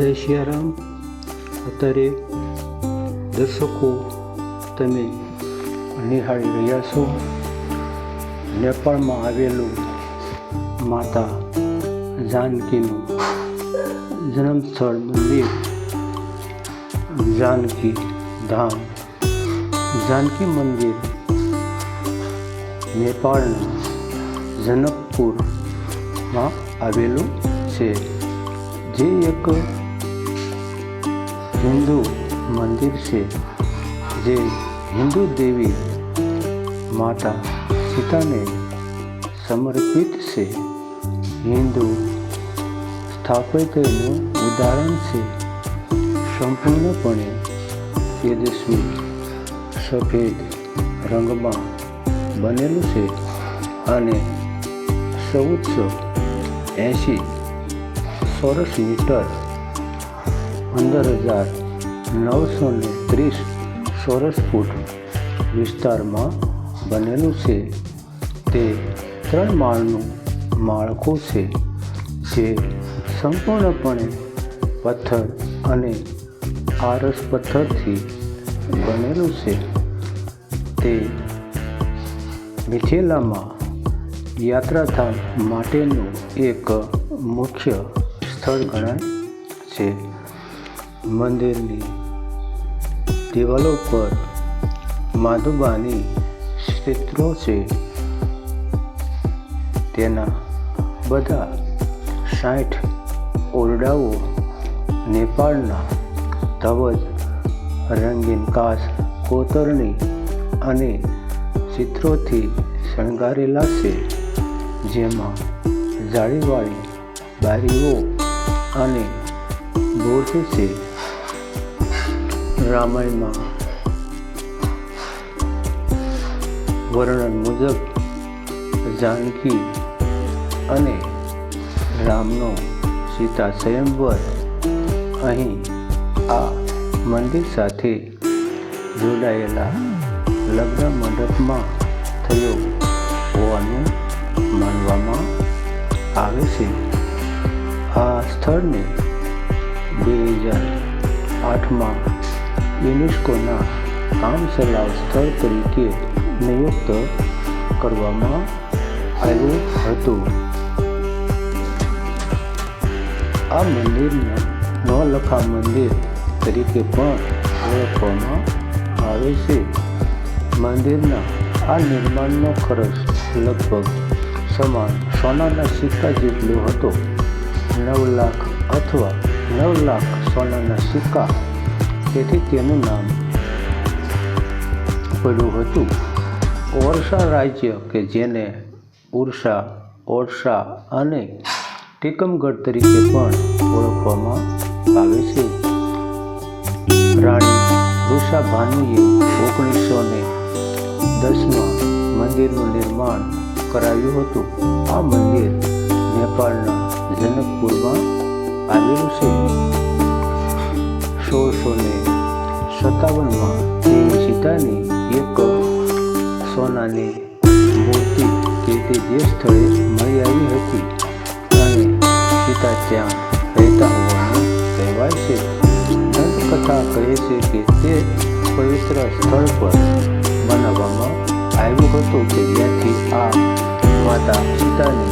જય સિયારામ અત્યારે દર્શકો તમે નિહાળી રહ્યા છો. નેપાળમાં આવેલું માતા જાનકીનું જન્મસ્થળ મંદિર. જાનકી ધામ. જાનકી મંદિર નેપાળના જનકપુરમાં આવેલું છે. જે એક હિન્દુ મંદિર છે, જે હિન્દુ દેવી માતા સીતાને સમર્પિત છે. હિન્દુ સ્થાપત્યનું ઉદાહરણ છે, સંપૂર્ણપણે તેજસ્વી સફેદ રંગમાં બનેલું છે અને ચૌદસો એંશી ચોરસ મીટર પંદર હજાર નવસો ને ત્રીસ ચોરસ ફૂટ વિસ્તારમાં બનેલું છે. તે ત્રણ માળનું માળખું છે, જે સંપૂર્ણપણે પથ્થર અને આરસ પથ્થરથી બનેલું છે. તે મિથેલામાં યાત્રાધામ માટેનું એક મુખ્ય સ્થળ ગણાય છે. મંદિરની દિવાલો પર માધુબાની ચિત્રો છે તેના બધા સાઠ ઓરડાઓ નેપાળના ધવજ રંગીન કાચ કોતરણી અને ચિત્રોથી શણગારેલા છે જેમાં જાળીવાળી બારીઓ અને બોર્ડ છે રામાયણમાં વર્ણન મુજબ જાનકી અને રામનો સીતા સ્વયંવર અહીં આ મંદિર સાથે જોડાયેલા લગ્ન મંડપમાં થયો હોવાનું માનવામાં આવે છે. આ સ્થળને બે હજાર આઠમાં યુનેસ્કોના કામચલાઉ સ્થળ તરીકે નિયુક્ત કરવામાં આવ્યું હતું. આ મંદિરને નવલખા મંદિર તરીકે પણ ઓળખવામાં આવે છે. મંદિરના આ નિર્માણનો ખર્ચ લગભગ સમાન સોનાના સિક્કા જેટલો હતો. નવ લાખ અથવા નવ લાખ સોનાના સિક્કા તેથી તેનું નામ પડ્યું હતું. ઓરસા રાજ્ય કે જેને ઉર્ષા ઓરસા અને ટીકમગઢ તરીકે પણ ઓળખવામાં આવે છે. રાણી ઋષા ભાનુએ ઓગણીસો ને દસમાં મંદિરનું નિર્માણ કરાવ્યું હતું. આ મંદિર નેપાળના જનકપુરમાં આવેલું છે. સોળસો ને સત્તાવનમાં દેવી સીતાની એક સોનાની મૂર્તિ કે તે જે સ્થળે મળી આવી હતી અને સીતા ત્યાં રહેતા હોવાનું કહેવાય છે. દંતકથા કહે છે કે તે પવિત્ર સ્થળ પર બનાવવામાં આવ્યું હતું કે જ્યાંથી આ માતા સીતાની